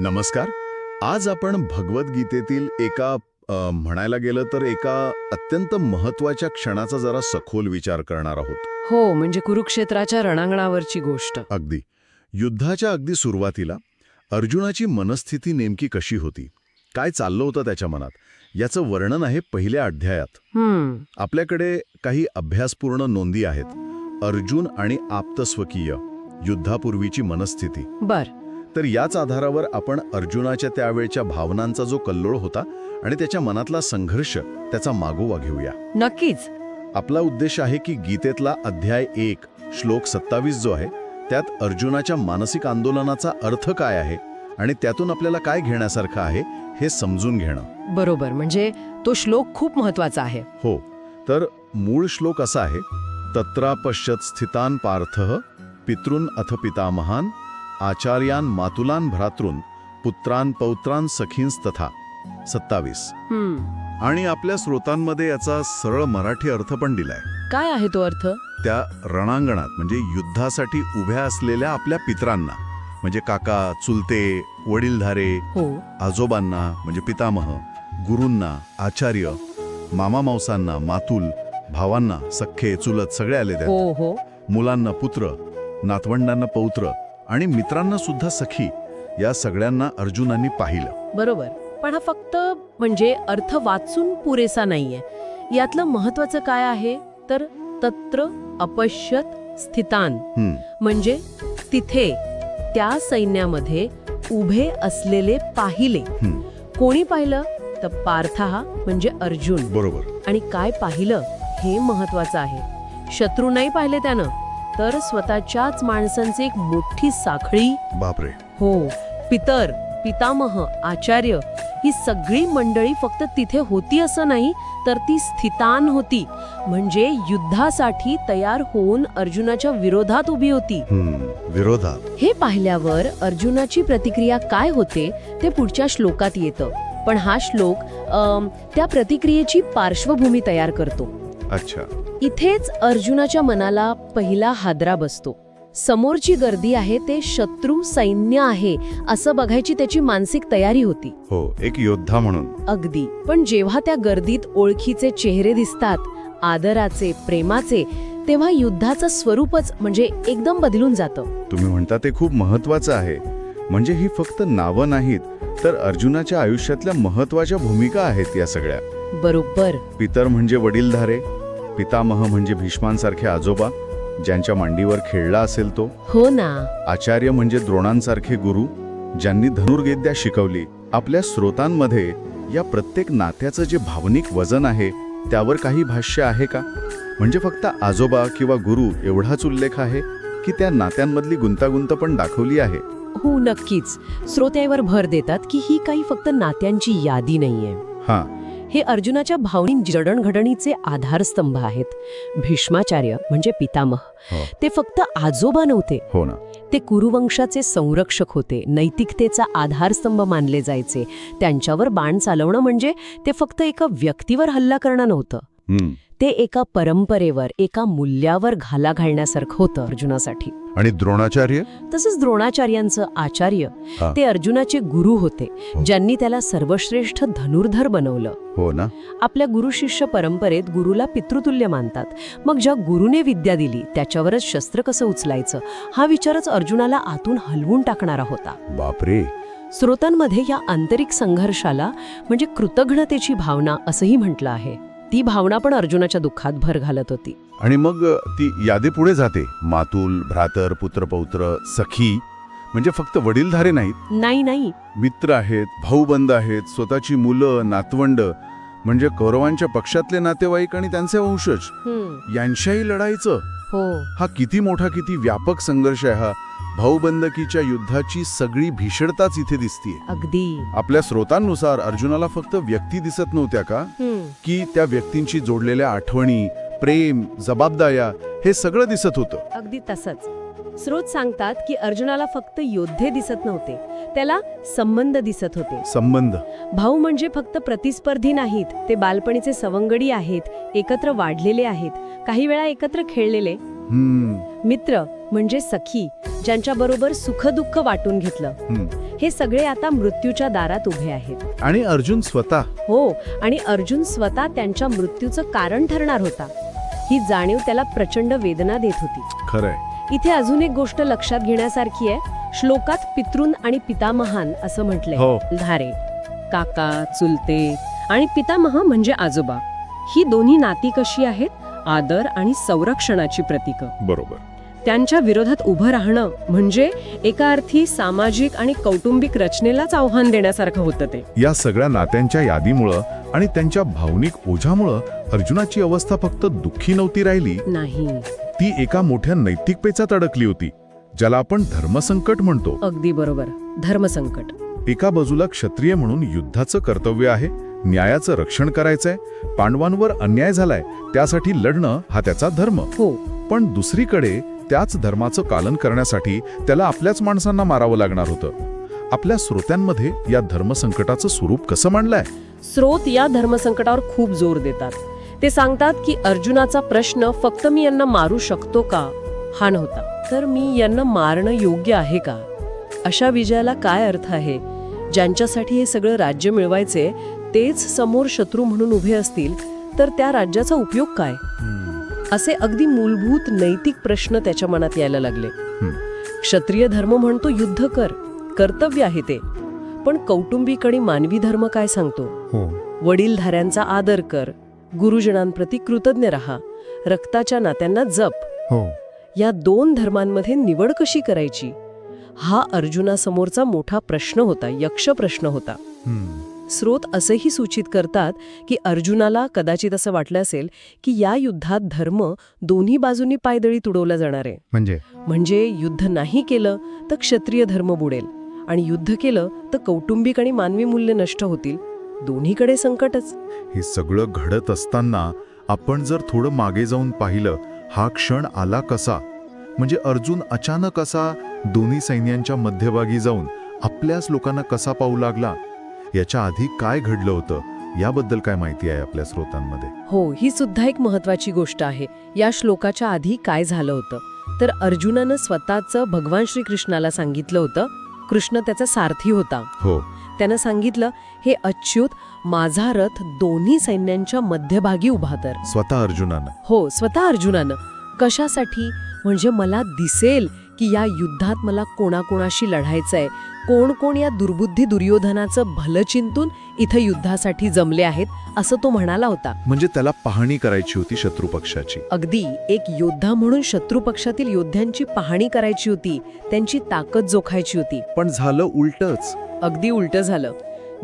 नमस्कार. आज आपण भगवद्गीतेतील एका म्हणायला गेलं तर एका अत्यंत महत्त्वाच्या क्षणाचा जरा सखोल विचार करणार आहोत. हो म्हणजे कुरुक्षेत्राच्या रणांगणावरची गोष्ट. अगदी. युद्धाच्या अगदी सुरुवातीला अर्जुनाची मनस्थिती नेमकी कशी होती? काय चाललं होतं त्याच्या मनात? याचं वर्णन आहे पहिल्या अध्यायात. आपल्याकडे काही अभ्यासपूर्ण नोंदी आहेत. अर्जुन आणि आप्तस्वकीय युद्धापूर्वीची मनस्थिती. बर. तर याच आधारावर आपण अर्जुनाच्या त्यावेळच्या भावनांचा जो कल्लोळ होता आणि त्याच्या मनातला संघर्ष त्याचा मागोवा घेऊया. नक्कीच. आपला उद्देश आहे की गीतेतला अध्याय एक श्लोक सत्तावीस जो आहे त्यात अर्जुनाच्या मानसिक आंदोलनाचा अर्थ काय आहे आणि त्यातून आपल्याला काय घेण्यासारखं आहे हे समजून घेणं. बरोबर म्हणजे तो श्लोक खूप महत्त्वाचा आहे. हो तर मूळ श्लोक असा आहे तत्रा पश्यत स्थितान पार्थ पितॄन अथ पितामहान आचार्यान मातुलान भ्रातॄन पुत्रान पौत्रान सखींस तथा. सत्तावीस. आणि आपल्या स्रोतांमध्ये याचा सरळ मराठी अर्थ पण दिलाय. काय आहे तो अर्थ? त्या रणांगणात म्हणजे युद्धासाठी उभ्या असलेल्या आपल्या पित्रांना. म्हणजे काका चुलते वडीलधारे हो. आजोबांना म्हणजे पितामह गुरूंना आचार्य मामा मावसांना मातुल भावांना सख्खे चुलत सगळे आले त्यात. हो हो. मुलांना पुत्र नातवंडांना पौत्र आणि मित्रांना सुद्धा सखी या सगळ्यांना अर्जुनांनी पाहिलं. बरोबर. पण हा फक्त म्हणजे अर्थ वाचून पुरेसा नाहीये. यातलं महत्वाचं काय आहे? तर तत्र अपश्यत स्थितान. म्हणजे तिथे त्या सैन्यामध्ये उभे असलेले पाहिले. कोणी पाहिलं? तर पार्थ हा म्हणजे अर्जुन. बरोबर. आणि काय पाहिलं? हे महत्वाचं आहे. शत्रू नाही पाहिले त्यानं. तर स्वतःच्याच माणसांची एक मोठी साखळी. बापरे. हो. पितर पितामह आचार्य ही सगळी मंडळी फक्त तिथे होती असं नाही तर ती स्थितान होती. म्हणजे युद्धासाठी तयार होऊन अर्जुनाच्या विरोधात उभी होती. हं, विरोधात. हे पाहिल्यावर अर्जुनाची प्रतिक्रिया काय होते ते पुढच्या श्लोकात येतं. पण हा श्लोक अम, त्या प्रतिक्रियेची पार्श्वभूमी तयार करतो. अच्छा. इथेच अर्जुनाच्या मनाला पहिला हादरा बसतो. समोरची गर्दी आहे ते शत्रू सैन्य आहे असं बघायची त्याची मानसिक तयारी होती. हो एक योद्धा म्हणून. अगदी. पण जेव्हा त्या गर्दीत ओळखीचे चेहरे दिसतात आदराचे प्रेमाचे तेव्हा युद्धाचं स्वरूपच म्हणजे एकदम बदलून जातं. तुम्ही म्हणता ते खूप महत्वाचं आहे. म्हणजे ही फक्त नावं नाहीत तर अर्जुनाच्या आयुष्यातल्या महत्त्वाच्या भूमिका आहेत या सगळ्या. बरोबर. पितर म्हणजे वडीलधारे पितामह म्हणजे भीष्मांसारखे आजोबा ज्यांच्या मांडीवर खेळला असेल तो. हो ना. आचार्य म्हणजे द्रोणांसारखे गुरु ज्यांनी धनुर्वेद्या शिकवली. आपल्या स्रोतांमध्ये या प्रत्येक नात्याचं जे भावनिक वजन आहे त्यावर काही भाष्य आहे का? म्हणजे फक्त आजोबा किंवा गुरु एवढाच उल्लेख आहे की त्या नात्यांमधली गुंतागुंत पण दाखवली आहे. हो नक्कीच. श्रोत्यावर भर देतात की ही काही फक्त नात्यांची यादी नाहीये. हां. हे अर्जुनाच्या भावनिक जडणघडणीचे आधारस्तंभ आहेत. भीष्माचार्य म्हणजे पितामह. हो. ते फक्त आजोबा नव्हते. हो ना. ते कुरुवंशाचे संरक्षक होते. नैतिकतेचा आधारस्तंभ मानले जायचे. त्यांच्यावर बाण चालवणं म्हणजे ते फक्त एका व्यक्तीवर हल्ला करणं नव्हतं. ते एका परंपरेवर एका मूल्यावर घाला घालण्यासारखं होतं अर्जुनासाठी. आणि द्रोणाचार्य? तसंच द्रोणाचार्यांचं आचार्य. ते अर्जुनाचे गुरु होते हो. ज्यांनी त्याला सर्वश्रेष्ठ धनुर्धर बनवलं. हो ना. आपल्या गुरुशिष्य परंपरेत गुरुला पितृतुल्य मानतात. मग ज्या गुरुने विद्या दिली त्याच्यावरच शस्त्र कसं उचलायचं? हा विचारच अर्जुनाला आतून हलवून टाकणारा होता. बापरे. स्रोतांमध्ये या आंतरिक संघर्षाला म्हणजे कृतज्ञतेची भावना असंही म्हटलं आहे. ती भावना पण अर्जुनाच्या दुःखात भर घालत होती. आणि मग ती यादी पुढे जाते. मातुल भ्रातर पुत्रपौत्र सखी म्हणजे फक्त वडीलधारे नाहीत. नाही नाही. मित्र आहेत भाऊबंद आहेत स्वतःची मुलं नातवंड म्हणजे कौरवांच्या पक्षातले नातेवाईक आणि त्यांचे वंशज. यांच्याही लढाईचं. हो. हा किती मोठा किती व्यापक संघर्ष आहे हा. भाऊबंदकीच्या युद्धाची सगळी भीषणताच इथे दिसतीये. अगदी. आपल्या स्रोतांनुसार अर्जुनाला फक्त व्यक्ती दिसत नव्हत्या का? की त्या व्यक्तींची जोडलेल्या आठवणी प्रेम जबाबदाऱ्या हे सगळं दिसत होतं. अगदी तसंच. स्रोत सांगतात की अर्जुनाला फक्त योद्धे दिसत नव्हते त्याला संबंध दिसत होते. संबंध. भाऊ म्हणजे फक्त प्रतिस्पर्धी नाहीत ते बालपणीचे सवंगडी आहेत एकत्र वाढलेले आहेत काही वेळा एकत्र खेळलेले. मित्र म्हणजे सखी ज्यांच्या बरोबर सुख दुःख वाटून घेतलं. हे सगळे आता मृत्यूच्या दारात उभे आहेत. आणि अर्जुन स्वतः. हो आणि अर्जुन स्वतः त्यांच्या मृत्यूचं कारण ठरणार होता. ही जाणीव त्याला प्रचंड वेदना देत होती. खरंय. इथे अजून एक गोष्ट लक्षात घेण्यासारखी आहे. श्लोकात पितृन आणि पितामहान असं म्हटलंय. हो. धारे काका चुलते आणि पितामह म्हणजे आजोबा. ही दोन्ही नाती कशी आहेत? आदर आणि संरक्षणाची प्रतीकं. बरोबर. त्यांच्या विरोधात उभं राहणं म्हणजे एका अर्थी सामाजिक आणि कौटुंबिक रचनेलाच आव्हान देण्यासारखं होतं ते. या सगळ्या नात्यांच्या यादीमुळं आणि त्यांच्या भावनिक ओझ्यामुळं अर्जुनाची अवस्था फक्त दुःखी नव्हती राहिली. नाही. ती एका मोठ्या नैतिकतेचात अडकली होती ज्याला आपण धर्मसंकट म्हणतो. अगदी बरोबर. धर्मसंकट. एका बाजूला क्षत्रिय म्हणून युद्धाचं कर्तव्य आहे न्यायाचं रक्षण करायचंय पांडवांवर अन्याय झालाय त्यासाठी लढणं हा त्याचा धर्म. हो. पण दुसरीकडे त्याच धर्माचं कालन करण्यासाठी त्याला आपल्याच माणसांना मारावं लागणार होतं. आपल्या श्रोत्यांमध्ये या धर्मसंकटाचं स्वरूप कसं मांडलंय? स्रोत या धर्मसंकटावर खूप जोर देतात. ते सांगतात की अर्जुनाचा प्रश्न फक्त मी यांना मारू शकतो का? हा नव्हता. तर मी यांना मारणं योग्य आहे का? अशा विजयाला काय अर्थ आहे? ज्यांच्यासाठी हे सगळं राज्य मिळवायचे तेच समोर शत्रू म्हणून उभे असतील तर त्या राज्याचा उपयोग काय? असे अगदी मूलभूत नैतिक प्रश्न त्याच्या मनात यायला लागले. क्षत्रिय धर्म म्हणतो युद्ध कर कर्तव्य आहे ते. पण कौटुंबिक आणि मानवी धर्म काय सांगतो? हो. वडीलधाऱ्यांचा आदर कर गुरुजनांप्रती कृतज्ञ रहा रक्ताच्या नात्यांना जप. हो. या दोन धर्मांमध्ये निवड कशी करायची? हा अर्जुनासमोरचा मोठा प्रश्न होता यक्ष प्रश्न होता. स्रोत असेही सूचित करतात की अर्जुनाला कदाचित असं वाटलं असेल की या युद्धात धर्म दोन्ही बाजूंनी पायदळी तुडवला जाणार आहे. म्हणजे? म्हणजे युद्ध नाही केलं तर क्षत्रिय धर्म बुडेल आणि युद्ध केलं तर कौटुंबिक आणि मानवी मूल्य नष्ट होतील. दोन्हीकडे संकटच. हे सगळं घडत असताना आपण जर थोडं मागे जाऊन पाहिलं हा क्षण आला कसा? म्हणजे अर्जुन अचानक असा दोन्ही सैन्यांच्या मध्यभागी जाऊन आपल्याच लोकांना कसा पाहू लागला? याच्या आधी काय घडलं होतं याबद्दल काय माहिती आहे आपल्या स्रोतांमध्ये? हो ही सुद्धा एक महत्वाची गोष्ट आहे. या श्लोकाच्या आधी काय झालं होतं? तर अर्जुनानं स्वतःचं भगवान श्रीकृष्णाला सांगितलं होतं कृष्ण त्याचा सारथी होता. हो. त्यानं सांगितलं हे अच्युत माझा रथ दोन्ही सैन्यांच्या मध्यभागी उभा तर स्वतः अर्जुनानं? हो स्वतः अर्जुनानं. कशासाठी? म्हणजे मला दिसेल की या युद्धात मला कोणाकोणाशी लढायचंय. कोण कोण या दुर्बुद्धी दुर्योधनाचं भलं चिंतून इथं युद्धासाठी जमले आहेत असं तो म्हणाला होता. म्हणजे त्याला पाहणी करायची होती शत्रू पक्षाची. अगदी एक योद्धा म्हणून शत्रू पक्षातील योद्ध्यांची पाहणी करायची होती त्यांची ताकद जोखायची होती. पण झालं उलटच. अगदी उलटं झालं.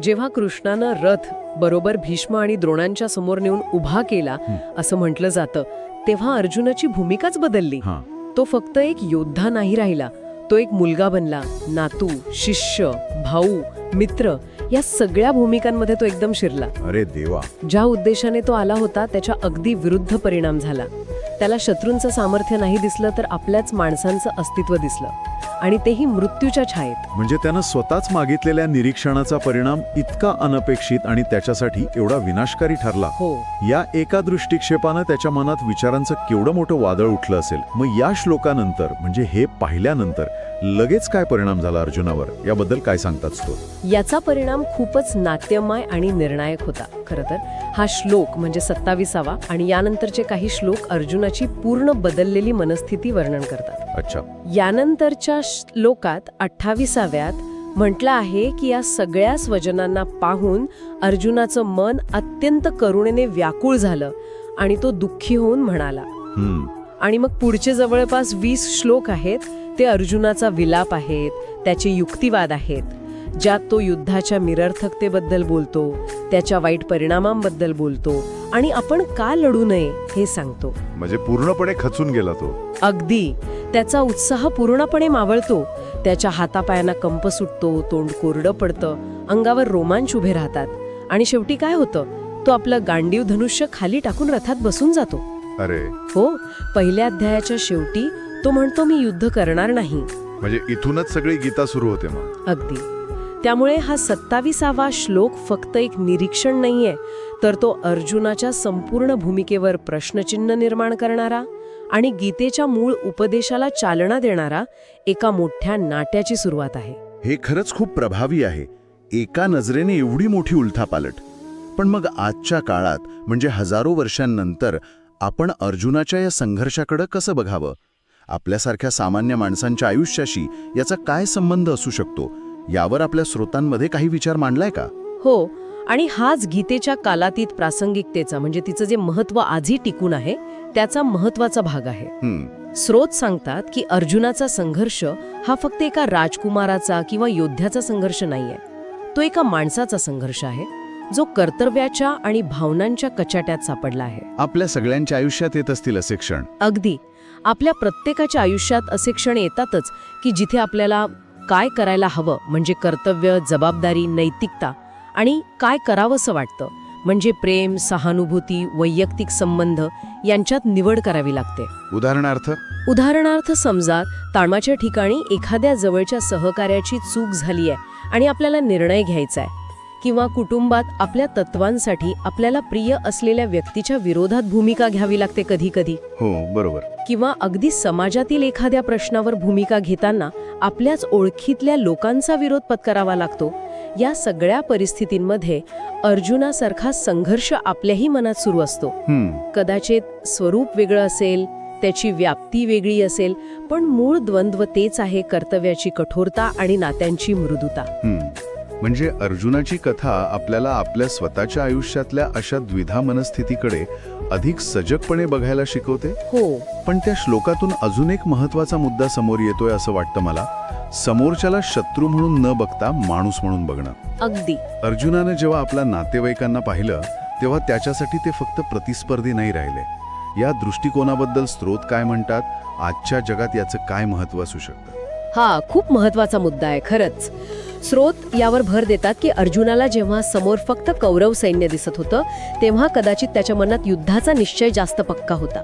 जेव्हा कृष्णानं रथ बरोबर भीष्म आणि द्रोणांच्या समोर नेऊन उभा केला. असं म्हटलं जातं तेव्हा अर्जुनाची भूमिकाच बदलली. हा. तो फक्त एक योद्धा नाही राहिला तो एक मुलगा बनला. नातू शिष्य भाऊ मित्र या सगळ्या भूमिकांमध्ये तो एकदम शिरला. अरे देवा. ज्या उद्देशाने तो आला होता त्याच्या अगदी विरुद्ध परिणाम झाला. त्याला शत्रूंचं सामर्थ्य नाही दिसलं तर आपल्याच माणसांचं अस्तित्व दिसलं. आणि तेही मृत्यूच्या छायेत. म्हणजे त्यानं स्वतःच मागितलेल्या निरीक्षणाचा परिणाम इतका अनपेक्षित आणि त्याच्यासाठी एवढा विनाशकारी ठरला. हो. या एका दृष्टिक्षेपानं त्याच्या मनात विचारांचं केवढं मोठं वादळ उठलं असेल. मग या श्लोकानंतर म्हणजे हे पाहिल्यानंतर लगेच काय परिणाम झाला अर्जुनावर? याबद्दल काय सांगतात स्रोत? याचा परिणाम खूपच नाट्यमय आणि निर्णायक होता. खरं तर हा श्लोक म्हणजे सत्ताविसावा आणि यानंतरचे काही श्लोक अर्जुनाची पूर्ण बदललेली मनस्थिती वर्णन करतात. अच्छा. यानंतरच्या श्लोकात अठ्ठावीसाव्यात म्हटलं आहे की या सगळ्या स्वजनांना पाहून अर्जुनाचं मन अत्यंत करुणेने व्याकुळ झालं आणि तो दुःखी होऊन म्हणाला. आणि मग पुढचे जवळपास वीस श्लोक आहेत ते अर्जुनाचा विलाप आहेत त्याचे युक्तिवाद आहेत. ज्यात तो युद्धाच्या निरर्थकतेबद्दल बोलतो त्याच्या वाईट परिणामांबद्दल बोलतो आणि आपण का लढू नये हे सांगतो. म्हणजे पूर्णपणे खचून गेला तो. अगदी. त्याचा उत्साह पूर्णपणे मावळतो. त्याच्या हातापायांना कंप सुटतो तोंड कोरडं पडतं अंगावर रोमांच उभे राहतात. आणि शेवटी काय होतं? तो आपलं गांडीव धनुष्य खाली टाकून रथात बसून जातो. अरे. हो पहिल्या अध्यायाच्या शेवटी तो म्हणतो मी युद्ध करणार नाही. म्हणजे इथूनच सगळी गीता सुरू होते मग. अगदी. त्यामुळे हा सत्ताविसावा श्लोक फक्त एक निरीक्षण नाहीये तर तो अर्जुनाच्या संपूर्ण भूमिकेवर प्रश्नचिन्ह निर्माण करणारा आणि गीतेच्या मूळ उपदेशाला चालना देणारा एका मोठ्या नाट्याची सुरुवात आहे. हे खरंच खूप प्रभावी आहे. एका नजरेने एवढी मोठी उलथापालट. पण मग आजच्या काळात म्हणजे हजारो वर्षांनंतर आपण अर्जुनाच्या या संघर्षाकडे कसं बघावं? आपल्यासारख्या सामान्य माणसांच्या आयुष्याशी याचा काय संबंध असू शकतो? यावर आपल्या स्रोतांमध्ये काही विचार मांडलाय का? हो. आणि हाच गीतेच्या कालातीत प्रासंगिकतेचा म्हणजे तिचं जे महत्त्व आजही टिकून आहे त्याचा महत्त्वाचा भाग आहे. हम्म. स्रोत सांगतात की अर्जुनाचा संघर्ष हा फक्त एका राजकुमाराचा किंवा योद्ध्याचा संघर्ष नाहीये. तो एका माणसाचा संघर्ष आहे जो कर्तव्याच्या आणि भावनांच्या कचाट्यात सापडला आहे. आपल्या सगळ्यांच्या आयुष्यात येत असतील असे क्षण. अगदी. आपल्या प्रत्येकाच्या आयुष्यात असे क्षण येतातच की जिथे आपल्याला काय करायला हवं म्हणजे कर्तव्य जबाबदारी नैतिकता आणि काय करावंसं वाटतं म्हणजे प्रेम सहानुभूती वैयक्तिक संबंध यांच्यात निवड करावी लागते. उदाहरणार्थ? उदाहरणार्थ समजा ताळमाच्या ठिकाणी एखाद्या जवळच्या सहकार्याची चूक झाली आहे आणि आपल्याला निर्णय घ्यायचा आहे किंवा कुटुंबात आपल्या तत्वांसाठी आपल्याला प्रिय असलेल्या व्यक्तीच्या विरोधात भूमिका घ्यावी लागते कधी कधी हो बरोबर. किंवा अगदी समाजातील एखाद्या प्रश्नावर भूमिका घेताना आपल्याच ओळखीतल्या लोकांचा विरोध पत्करावा लागतो. या सगळ्या परिस्थितींमध्ये अर्जुनासारखा संघर्ष आपल्याही मनात सुरू असतो. कदाचित स्वरूप वेगळं असेल त्याची व्याप्ती वेगळी असेल पण मूळ द्वंद्व तेच आहे कर्तव्याची कठोरता आणि नात्यांची मृदुता. म्हणजे अर्जुनाची कथा आपल्याला आपल्या स्वतःच्या आयुष्यातल्या अशा द्विधा मनस्थितीकडे अधिक सजगपणे बघायला शिकवते? हो. पण त्या श्लोकातून अजून एक महत्त्वाचा मुद्दा समोर येतोय असं वाटतं मला. समोरच्याला शत्रू म्हणून न बघता माणूस म्हणून बघणं. अगदी. अर्जुनानं जेव्हा आपल्या नातेवाईकांना पाहिलं तेव्हा त्याच्यासाठी ते फक्त प्रतिस्पर्धी नाही राहिले. या दृष्टिकोनाबद्दल स्रोत काय म्हणतात? आजच्या जगात याचं काय महत्त्व असू शकतं? हा खूप महत्त्वाचा मुद्दा आहे खरंच. स्रोत यावर भर देतात की अर्जुनाला जेव्हा समोर फक्त कौरव सैन्य दिसत होतं तेव्हा कदाचित त्याच्या मनात युद्धाचा निश्चय जास्त पक्का होता.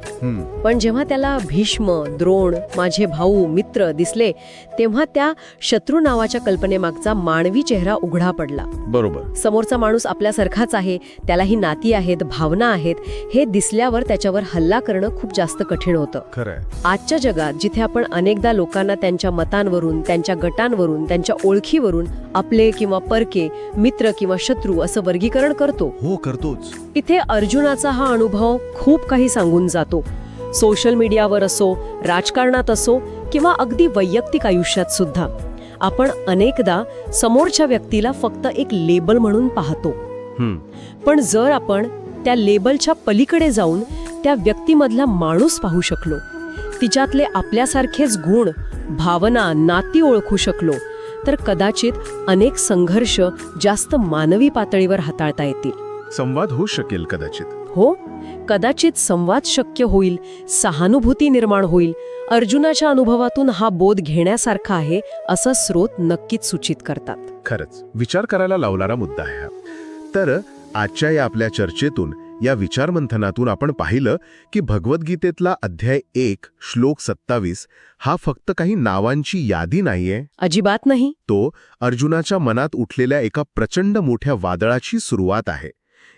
पण जेव्हा त्याला भीष्म द्रोण माझे भाऊ मित्र दिसले तेव्हा त्या शत्रू नावाच्या कल्पनेमागचा मानवी चेहरा उघडा पडला. बरोबर. समोरचा माणूस आपल्यासारखाच आहे त्यालाही नाती आहेत भावना आहेत हे दिसल्यावर त्याच्यावर हल्ला करणं खूप जास्त कठीण होतं. आजच्या जगात जिथे आपण अनेकदा लोकांना त्यांच्या मतांवरून त्यांच्या गटांवरून त्यांच्या ओळखीवरून आपले किंवा परके मित्र किंवा शत्रू असं वर्गीकरण करतो. हो करतोच. इथे अर्जुनाचा हा अनुभव खूप काही सांगून जातो. सोशल मीडियावर असो राजकारणात असो किंवा अगदी वैयक्तिक आयुष्यात सुद्धा आपण अनेकदा समोरच्या व्यक्तीला फक्त एक लेबल म्हणून पाहतो. हम्म, पण जर आपण त्या लेबलच्या पलीकडे जाऊन त्या व्यक्तीमधला माणूस पाहू शकलो तिच्यातले आपल्यासारखेच गुण भावना नाती ओळखू शकलो तर कदाचित अनेक संघर्ष जास्त मानवी पातळीवर हाताळता येतील. संवाद होऊ शकेल कदाचित. हो कदाचित संवाद शक्य होईल सहानुभूती निर्माण होईल. अर्जुनाच्या अनुभवातून हा बोध घेण्यासारखा आहे असं स्रोत नक्कीच सूचित करतात. खरंच विचार करायला लावणारा मुद्दा आहे हा. तर आजच्या या आपल्या चर्चेतून या विचारमंथनातून आपण पाहिलं की भगवद्गीतेतला अध्याय एक श्लोक सत्तावीस हा फक्त काही नावांची यादी नाहीये. अजिबात नाही. तो अर्जुनाच्या मनात उठलेल्या एका प्रचंड मोठ्या वादळाची सुरुवात आहे.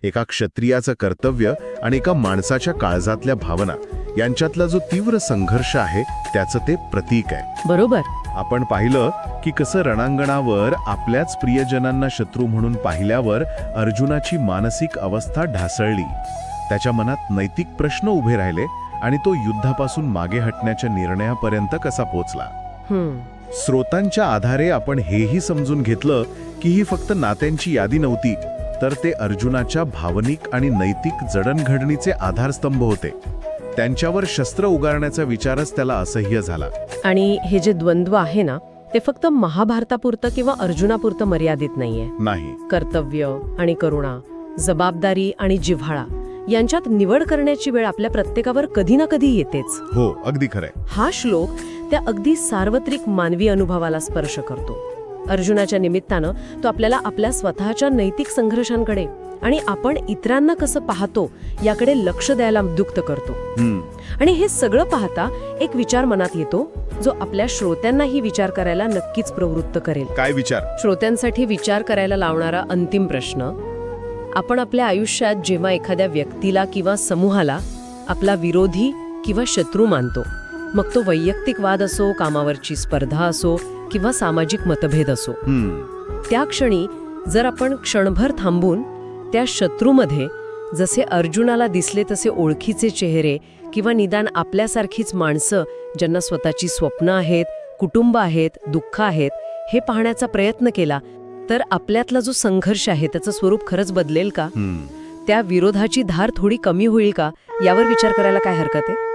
एका क्षत्रियाचं कर्तव्य आणि एका माणसाच्या काळजातल्या भावना यांच्यातला जो तीव्र संघर्ष आहे त्याचं ते प्रतीक आहे. बरोबर. आपण पाहिलं की कसं रणांगणावर आपल्याच प्रियजनांना शत्रू म्हणून पाहिल्यावर अर्जुनाची मानसिक अवस्था ढासळली. त्याच्या मनात नैतिक प्रश्न उभे राहिले आणि तो युद्धापासून मागे हटण्याच्या निर्णयापर्यंत कसा पोचला स्रोतांच्या आधारे आपण हेही समजून घेतलं की ही फक्त नात्यांची यादी नव्हती तर ते अर्जुनाच्या भावनिक आणि नैतिक जडणघडणीचे आधारस्तंभ होते. त्यांच्यावर शस्त्र उगारण्याचा विचारच त्याला असह्य झाला. आणि हे जे द्वंद्व आहे ना ते फक्त महाभारतापुरतं किंवा अर्जुनापुरतं मर्यादित नाहीये. नाही. कर्तव्य आणि करुणा जबाबदारी आणि जिव्हाळा यांच्यात निवड करण्याची वेळ आपल्या प्रत्येकावर कधी ना कधी येतेच. हो अगदी खरंय. हा श्लोक त्या अगदी सार्वत्रिक मानवी अनुभवाला स्पर्श करतो. अर्जुनाच्या निमित्तानं तो आपल्याला आपल्या स्वतःच्या नैतिक संघर्षांकडे आणि आपण इतरांना कसं पाहतो याकडे लक्ष द्यायला दुक्त करतो. आणि हे सगळं पाहता एक विचार मनात येतो जो आपल्या श्रोत्यांनाही विचार करायला नक्कीच प्रवृत्त करेल. काय विचार? श्रोत्यांसाठी विचार करायला लावणारा अंतिम प्रश्न आपण आपल्या आयुष्यात जेव्हा एखाद्या व्यक्तीला किंवा समूहाला आपला विरोधी किंवा शत्रू मानतो मग तो वैयक्तिक वाद असो कामावरची स्पर्धा असो किंवा सामाजिक मतभेद असो. त्या क्षणी जर आपण क्षणभर थांबून त्या शत्रूमध्ये जसे अर्जुनाला दिसले तसे ओळखीचे चेहरे किंवा निदान आपल्यासारखीच माणसं ज्यांना स्वतःची स्वप्न आहेत कुटुंब आहेत दुःख आहेत हे पाहण्याचा प्रयत्न केला तर आपल्यातला जो संघर्ष आहे त्याचं स्वरूप खरंच बदलेल का. त्या विरोधाची धार थोडी कमी होईल का? यावर विचार करायला काय हरकत आहे?